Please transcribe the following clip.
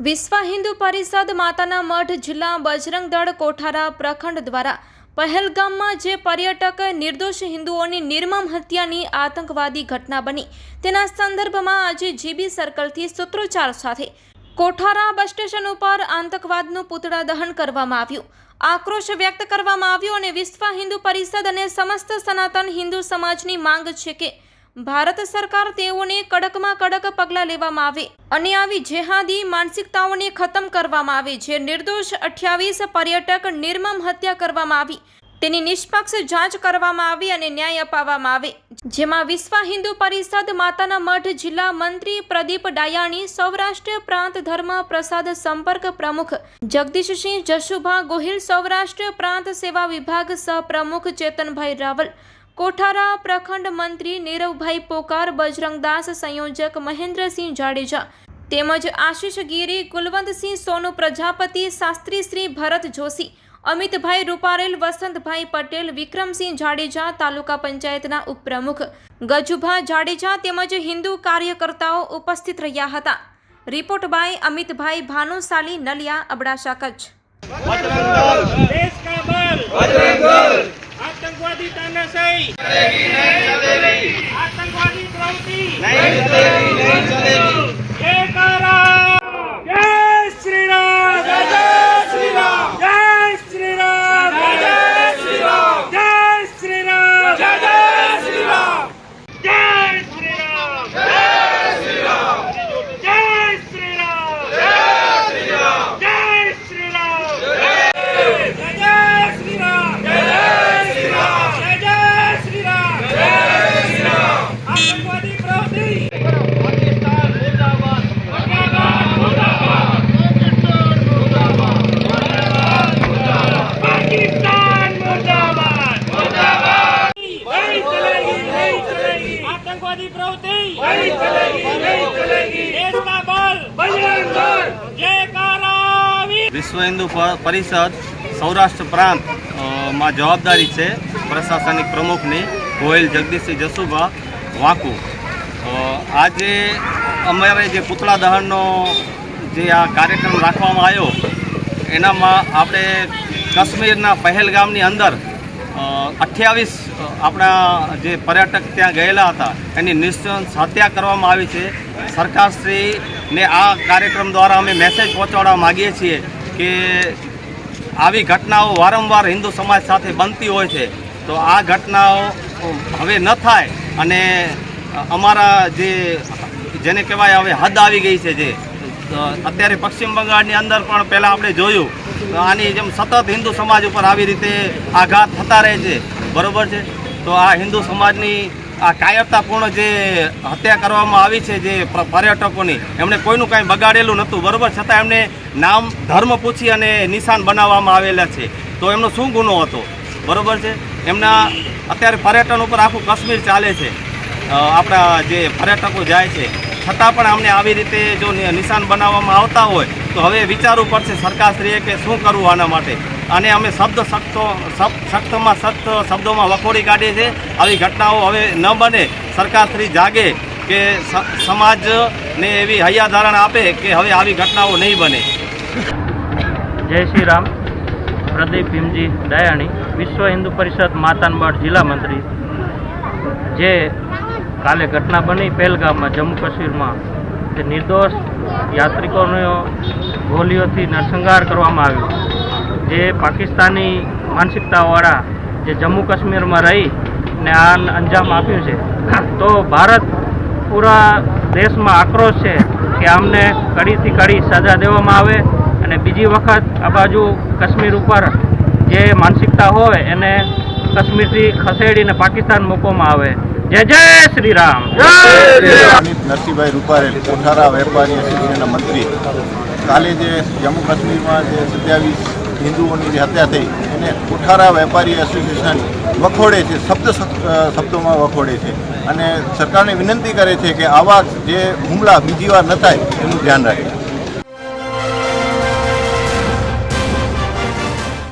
વિશ્વ હિન્દુ પરિષદ માતાના મઠ જિલ્લા બજરંગ દળ કોઠારા પ્રખંડ દ્વારા પહેલગામમાં જે પર્યટક નિર્દોષ હિન્દુઓની નિર્મમ હત્યાની આતંકવાદી ઘટના બની, તેના સંદર્ભમાં આજે જીબી સર્કલથી સૂત્રોચ્ચાર સાથે કોઠારા બસ સ્ટેશન ઉપર આતંકવાદનું પૂતળા દહન કરવામાં આવ્યું. આક્રોશ વ્યક્ત કરવામાં આવ્યો અને વિશ્વ હિન્દુ પરિષદ અને સમસ્ત સનાતન હિન્દુ સમાજની માંગ છે કે ભારત સરકાર તેઓને કડકમાં કડક પગલાં લેવામાં આવે અને આવી જેહાદી માનસિકતાઓને ખતમ કરવામાં આવે જે નિર્દોષ અઠ્યાવીસ પર્યટક નિર્મમ હત્યા કરવામાં આવી. તેની નિષ્પક્ષ જાંચ કરવામાં આવી અને ન્યાય અપાવવામાં આવે. જેમાં વિશ્વ હિન્દુ પરિષદ માતાના મઠ જિલ્લા મંત્રી પ્રદીપ ડાયાણી, સૌરાષ્ટ્ર પ્રાંત ધર્મ પ્રસાદ સંપર્ક પ્રમુખ જગદીશસિંહ જશુભા ગોહિલ, સૌરાષ્ટ્ર પ્રાંત સેવા વિભાગ સહપ્રમુખ ચેતનભાઈ રાવલ કોઠારા પ્રખંડ મંત્રી નીરવભાઈ પોકાર બજરંગદાસ સંયોજક મહેન્દ્રસિંહ જાડેજા તેમજ આશીષ ગીરી કુલવંતસિંહ સોનુ પ્રજાપતિ શાસ્ત્રી શ્રી ભરત જોશી અમિતભાઈ રૂપારેલ વસંતભાઈ પટેલ વિક્રમસિંહ જાડેજા તાલુકા પંચાયતના ઉપપ્રમુખ ગજુભા જાડેજા તેમજ હિન્દુ કાર્યકર્તાઓ ઉપસ્થિત રહ્યા હતા. Report by Amitbhai Bhanushali Naliya Abdasa Kutch. આતંકવાદી તાનાશાહી આતંકવાદી પ્રવૃત્તિ નહીં ચલેગી નહીં ચલેગી. आतंकवादी प्रवृत्ति नहीं चलेगी नहीं चलेगी देश का बल बजरंग दल जयकारा वीर વિશ્વ હિન્દુ પ- પરિષદ સૌરાષ્ટ્ર પ્રાંત અ, માં જવાબદારી છે પ્રશાસનિક પ્રમુખની ગોયલ જગદીશસિંહ જસુભા વાંકુ અ, આજે અમારે જે પુતળા દહનનો જે આ કાર્યક્રમ રાખવામાં આવ્યો એનામાં આપણે કાશ્મીરના પહેલગામની અંદર અઠ્યાવીસ આપણા જે પર્યટક ત્યાં ગયેલા હતા, એની નિશ્ચંસ હત્યા કરવામાં આવી છે. સરકારશ્રીને આ કાર્યક્રમ દ્વારા અમે મેસેજ પહોંચાડવા માગીએ છીએ કે આવી ઘટનાઓ વારંવાર હિન્દુ સમાજ સાથે બનતી હોય છે. તો આ ઘટનાઓ હવે ન થાય અને અમારા જે જેને કહેવાય હવે હદ આવી ગઈ છે જે. અત્યારે પશ્ચિમ બંગાળની અંદર પણ પહેલાં આપણે જોયું આની જેમ સતત હિન્દુ સમાજ ઉપર આવી રીતે આઘાત થતા રહે છે. બરોબર છે? તો આ હિન્દુ સમાજની આ કાયરતાપૂર્ણ જે હત્યા કરવામાં આવી છે, જે પર્યટકોની, એમણે કોઈનું કાંઈ બગાડેલું નહોતું. બરોબર? છતાં એમને નામ, ધર્મ પૂછી અને નિશાન બનાવવામાં આવેલા છે. તો એમનો શું ગુનો હતો? બરોબર છે? એમના અત્યારે પર્યટન ઉપર આખું કાશ્મીર ચાલે છે. આપણા જે પર્યટકો જાય છે છતાં પણ અમને આવી રીતે જો નિશાન બનાવવામાં આવતા હોય, તો હવે વિચારવું પડશે સરકારશ્રીએ કે શું કરવું આના માટે. અને અમે શબ્દ સખ્તો શક્તમાં સખ્ત શબ્દોમાં વખોડી કાઢીએ છીએ. આવી ઘટનાઓ હવે ન બને. સરકારશ્રી જાગે કે સમાજને એવી હૈયાધારણ આપે કે હવે આવી ઘટનાઓ નહીં બને. જય શ્રી રામ પ્રદીપ ભીમજી દયાણી, વિશ્વ હિન્દુ પરિષદ માતાનબાડ જિલ્લા મંત્રી. જે કાલે ઘટના બની પહેલગામમાં, જમ્મુ કાશ્મીરમાં, કે નિર્દોષ યાત્રિકોનો ગોલીઓથી નરસંહાર કરવામાં આવ્યો. જે પાકિસ્તાની માનસિકતાવાળા જે જમ્મુ કાશ્મીરમાં રહી ને આ અંજામ આપ્યું છે. તો ભારત પૂરા દેશમાં આક્રોશ છે કે આમને કડીથી કડી સજા દેવામાં આવે અને બીજી વખત આ બાજુ કાશ્મીર ઉપર જે માનસિકતા હોય એને કાશ્મીરથી ખસેડીને પાકિસ્તાન મૂકવામાં આવે. જય જય શ્રી રામ. અમિત નરસિંહભાઈ રૂપારેલ કોઠારા વેપારી એસોસિએશનના મંત્રી. કાલે જે જમ્મુ કાશ્મીરમાં જે સત્યાવીસ હિન્દુઓની જે હત્યા થઈ એને કોઠારા વેપારી એસોસિએશન વખોડે છે શબ્દ શબ્દોમાં વખોડે છે. અને સરકારને વિનંતી કરે છે કે આવા જે હુમલા બીજી વાર ન થાય એનું ધ્યાન રાખે.